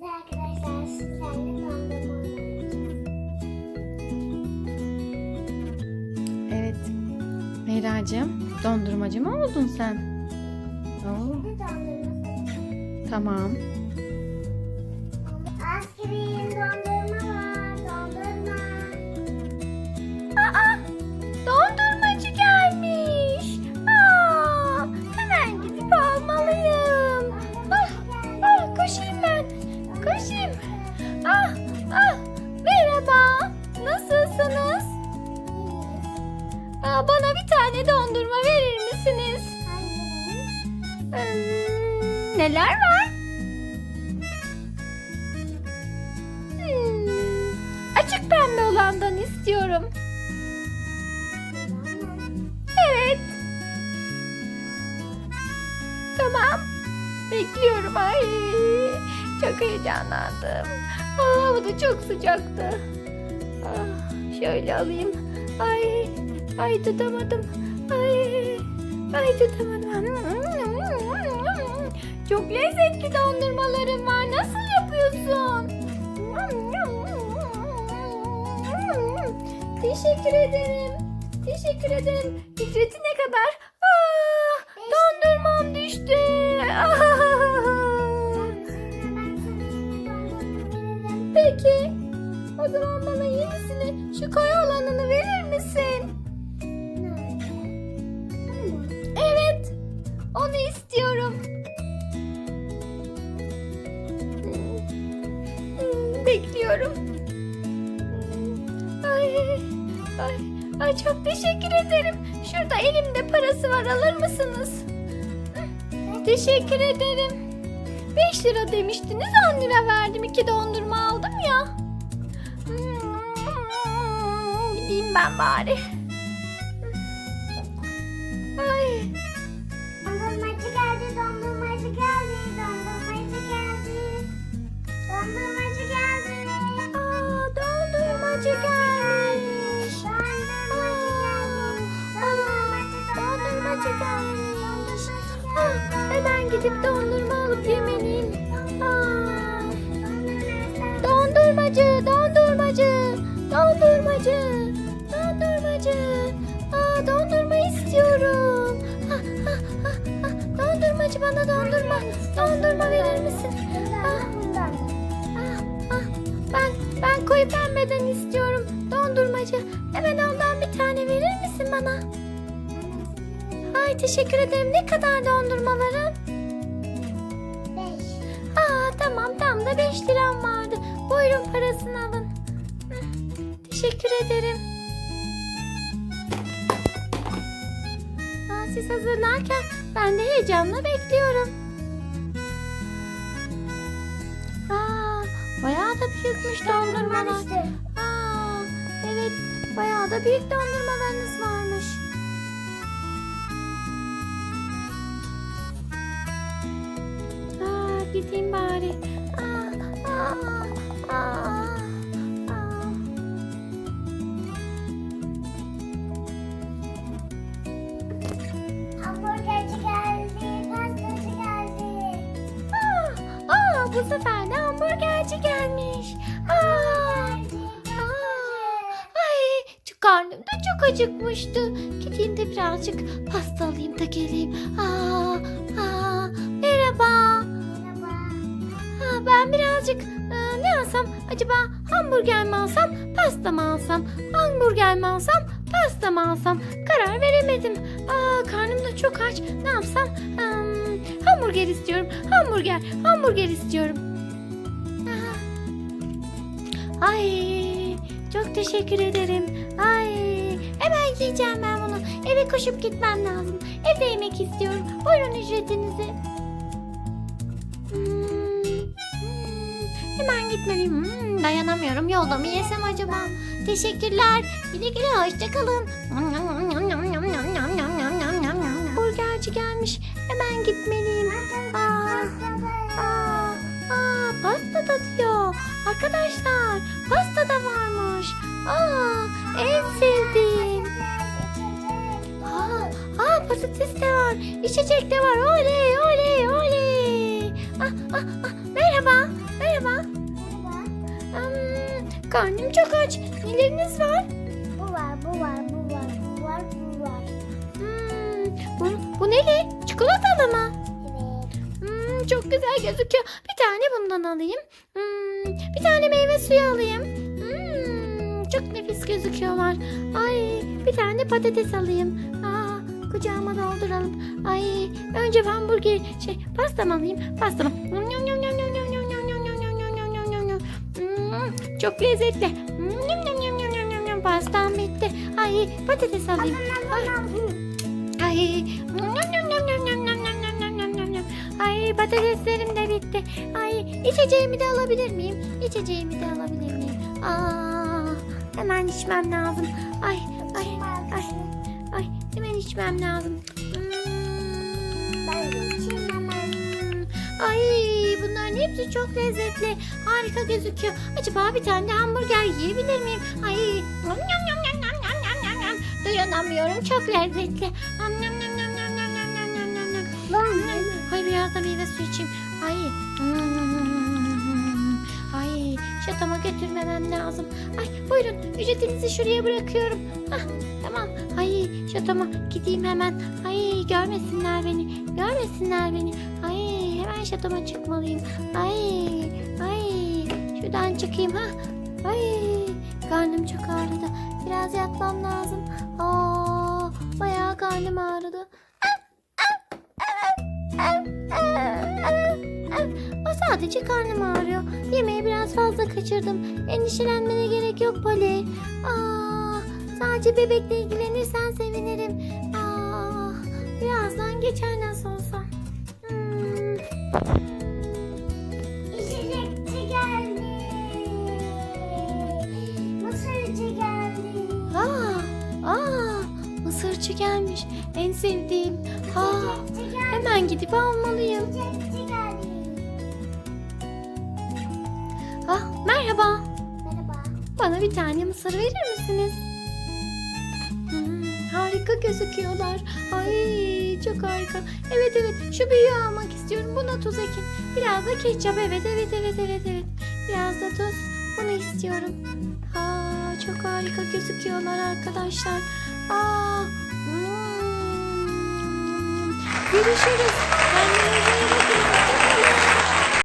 Evet arkadaşlar sizlerle dondurma oynayacağız. Evet. Meyracığım dondurmacı mı oldun sen? Oo, dondurma tamam. Dondurma verir misiniz? Hmm, neler var? Hmm, açık pembe olandan istiyorum. Evet. Tamam. Bekliyorum. Ay. Çok heyecanlandım. Aa, hava da çok sıcaktı. Ah, şöyle alayım. Ay. Ay tutamadım. Ay. Ay tutamadım. Çok lezzetli dondurmalarım var. Nasıl yapıyorsun? Teşekkür ederim. Teşekkür ederim. Ücreti ne kadar? Aa, dondurmam düştü. Peki. O zaman bana yenisini şu kaya olanını verir misin? Bekliyorum. Ay, ay, ay çok teşekkür ederim. Şurada elimde parası var alır mısınız? Teşekkür ederim. 5 lira demiştiniz 10 lira verdim. iki dondurma aldım ya. Hmm, Gideyim ben bari. Ay. Gidip dondurma alıp yemeliyim. Aa, dondurmacı, dondurmacı, dondurmacı, dondurmacı. Aa, dondurma istiyorum. Ah, ah, ah, ah. Dondurmacı bana dondurma, dondurma verir misin? Ah, ah, ah. Ben, ben koyu pembeden istiyorum. Dondurmacı. Hemen ondan bir tane verir misin bana? Ay teşekkür ederim. Ne kadar dondurmaların? Tamam tam da 5 liram vardı. Buyurun parasını alın. Teşekkür ederim. Aa, siz hazırlarken ben de heyecanla bekliyorum. Aa, bayağı da büyükmüş dondurmalar. işte. Aa, evet bayağı da büyük dondurmalarınız varmış. Aa, gideyim bari. Bu sefer de hamburgerci gelmiş. Aa, aa, ay, karnım da çok acıkmıştı. Gideyim de birazcık pasta alayım da geleyim. Aa, aa, merhaba. Merhaba. Ha, ben birazcık e, ne alsam acaba hamburger mi alsam pasta mı alsam hamburger mi alsam pasta mı alsam karar veremedim. Aa, karnım da çok aç ne yapsam Hmm, hamburger istiyorum hamburger hamburger istiyorum. Aa. Ay çok teşekkür ederim. Ay hemen yiyeceğim ben bunu. Eve koşup gitmem lazım. Evde yemek istiyorum. Buyurun ücretinizi. Hmm, hmm, Hemen gitmeliyim. Hmm, dayanamıyorum. Yolda mı yesem acaba? Teşekkürler. Güle güle hoşçakalın. Burgerci gelmiş. Hemen gitmeliyim. Aa, aa, aa, pasta da diyor. Arkadaşlar pasta da varmış. Aa, en sevdiğim. Aa, aa patates de var. İçecek de var. Oley oley oley. Ah, ah, ah. Merhaba Merhaba. Hmm, karnım çok aç. Neleriniz var? Bu var, bu var, bu var, bu var, bu var. Hmm, bu, bu neli? Çikolatalı mı? Evet. Hmm, çok güzel gözüküyor. Bir tane bundan alayım. Hmm, bir tane meyve suyu alayım. Hmm, çok nefis gözüküyorlar. Ay, bir tane patates alayım. Aa, kucağıma dolduralım. Ay, önce hamburger, şey, pasta mı alayım? Pasta çok lezzetli. Hmm, nyam, nyam, nyam, nyam, nyam, nyam, nyam. Pastam bitti. Ay, patates alayım. Ay, Ay. Nyam, nyam, nyam, nyam, nyam, nyam, nyam, nyam, nyam, nyam, nyam. Ay patateslerim de bitti. Ay içeceğimi de alabilir miyim? İçeceğimi de alabilir miyim? Aa, hemen içmem lazım. Ay ay ay ay hemen içmem lazım. Hmm. Ben geçeyim hemen. Ay hepsi çok lezzetli. Harika gözüküyor. Acaba bir tane de hamburger yiyebilir miyim? Ay yam yam yam yam yam yam yam yam. Dayanamıyorum çok lezzetli. Yam yam yam yam yam yam yam yam yam yam yam. Ay biraz da meyve suyu içeyim. Ay. Hmm. Ay şatama götürmemem lazım. Ay buyurun ücretinizi şuraya bırakıyorum. Hah tamam. Ay şatama gideyim hemen. Ay görmesinler beni. Görmesinler beni. Ay hemen şatama çıkmalıyım. Ay ay şuradan çıkayım ha. Ay karnım çok ağrıdı. Biraz yatmam lazım. Aa bayağı karnım ağrıdı. O sadece karnım ağrıyor. Yemeği biraz fazla kaçırdım. Endişelenmene gerek yok Poli. Aa, sadece bebekle ilgilenirsen sevinirim. Aa, birazdan geçer nasıl. İçecekçi geldi. Mısırcı geldi. Aa, aa, mısırçı gelmiş. En sevdiğim. Aa, hemen gidip almalıyım. İçecekçi geldi. Ah, merhaba. Merhaba. Bana bir tane mısır verir misiniz? Harika gözüküyorlar. Ay çok harika. Evet evet şu büyüğü almak istiyorum. Buna tuz ekin. Biraz da ketçap. Evet evet evet evet evet. Biraz da tuz. Bunu istiyorum. Aa, çok harika gözüküyorlar arkadaşlar. Aa, hmm. Görüşürüz.